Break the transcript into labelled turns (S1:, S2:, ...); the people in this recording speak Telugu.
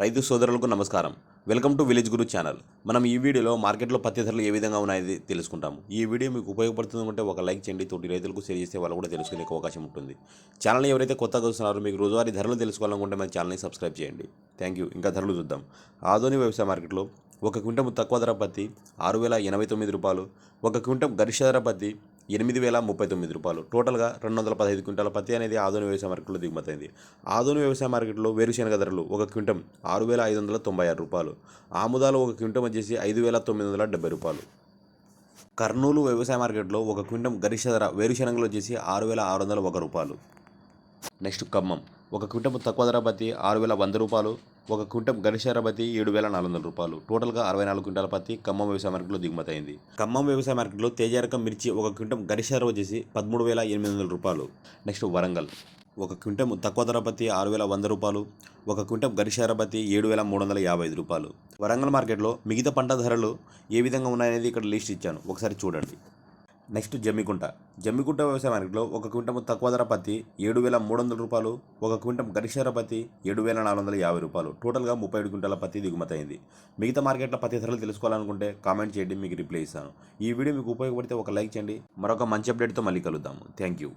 S1: రైతు సోదరులకు నమస్కారం. Welcome to village Guru channel. మనం ఈ వీడియోలో మార్కెట్లో పత్తి ధరలు ఏ విధంగా ఉన్నాయని తెలుసుకుంటాము. ఈ వీడియో మీకు ఉపయోగపడుతుంది అంటే ఒక లైక్ చేయండి తోటి రైతులకు షేర్ చేస్తే వాళ్ళు కూడా తెలుసుకునే అవకాశం ఉంటుంది. ఛానల్ ఎవరైతే కొత్తగా చూస్తున్నారో మీకు రోజువారీ ధరలు తెలుసుకోవాలనుకుంటే మన ఛానల్ని సబ్స్క్రైబ్ చేయండి. థ్యాంక్ యూ ఇంకా ధరలు చూద్దాం. ఆధోని వ్యవసాయ మార్కెట్లో ఒక క్వింటం తక్కువ ధర పత్తి ఆరు వేల ఎనభై తొమ్మిది రూపాయలు. ఒక క్వింటం గరిష్ట ధర పత్తి ఎనిమిది వేల ముప్పై తొమ్మిది రూపాయలు. టోటల్గా రెండు వందల పదహైదు క్వింటాల పత్తి అనేది ఆధునిక వ్యవసాయ మార్కెట్లో దిగుమతైంది ఆధునిక వ్యవసాయ మార్కెట్లో వేరుశెనగ ధరలు ఒక క్వింటం ఆరు వేల ఐదు వందల తొంభై ఆరు రూపాయలు. ఆముదాలు ఒక క్వింటం వచ్చేసి ఐదు వేల తొమ్మిది వందల డెబ్బై రూపాయలు. కర్నూలు వ్యవసాయ మార్కెట్లో ఒక క్వింటం గరిష్ట ధర వేరుశెనగలు వచ్చేసి ఆరు వేల ఆరు వందల ఒక రూపాయలు. నెక్స్ట్ ఖమ్మం. ఒక క్వింటం తక్కువ ధర పత్తి ఆరు వేల వంద రూపాయలు ఒక క్వింటం గరిష్ట పత్తి ఏడు వేల నాలుగు వందల రూపాయలు. టోటల్గా అరవై నాలుగు క్వింటాల పత్తి ఖమ్మం వ్యవసాయ మార్కెట్లో దిగుమతి అయింది. ఖమ్మం వ్యవసాయ మార్కెట్లో తేజ రకం మిర్చి ఒక క్వింటం గరిష్ట వచ్చేసి పదమూడు వేల ఎనిమిది వందల రూపాయలు. నెక్స్ట్ వరంగల్. ఒక క్వింటం తక్కువ ధర పత్తి ఆరు వేల వంద రూపాయలు ఒక క్వింటం గరిష్ట పత్తి ఏడు వేల మూడు వందల యాభై ఐదు రూపాయలు. వరంగల్ మార్కెట్లో మిగతా పంట ధరలు ఏ విధంగా ఉన్నాయనేది ఇక్కడ లిస్ట్ ఇచ్చాను. ఒకసారి చూడండి. నెక్స్ట్ జమ్మికుంట. జమ్మికుంట వ్యవసాయ మార్కెట్లో ఒక క్వింటం తక్కువ ధర పత్తి ఏడు వేల మూడు వందల రూపాయలు ఒక క్వింటం గరిష్ట ధర పత్తి ఏడు వేల నాలుగు వందల యాభై రూపాయలు. టోటల్గా ముప్పై ఏడు క్వింటాల పత్తి దిగుమతి అయింది మిగతా మార్కెట్ల పత్తి ధరలు తెలుసుకోవాలనుకుంటే కామెంట్ చేయండి మీకు రిప్లై ఇస్తాను. ఈ వీడియో మీకు ఉపయోగపడితే ఒక లైక్ చేయండి. మరొక మంచి అప్డేట్తో మళ్ళీ కలుద్దాము థ్యాంక్ యూ.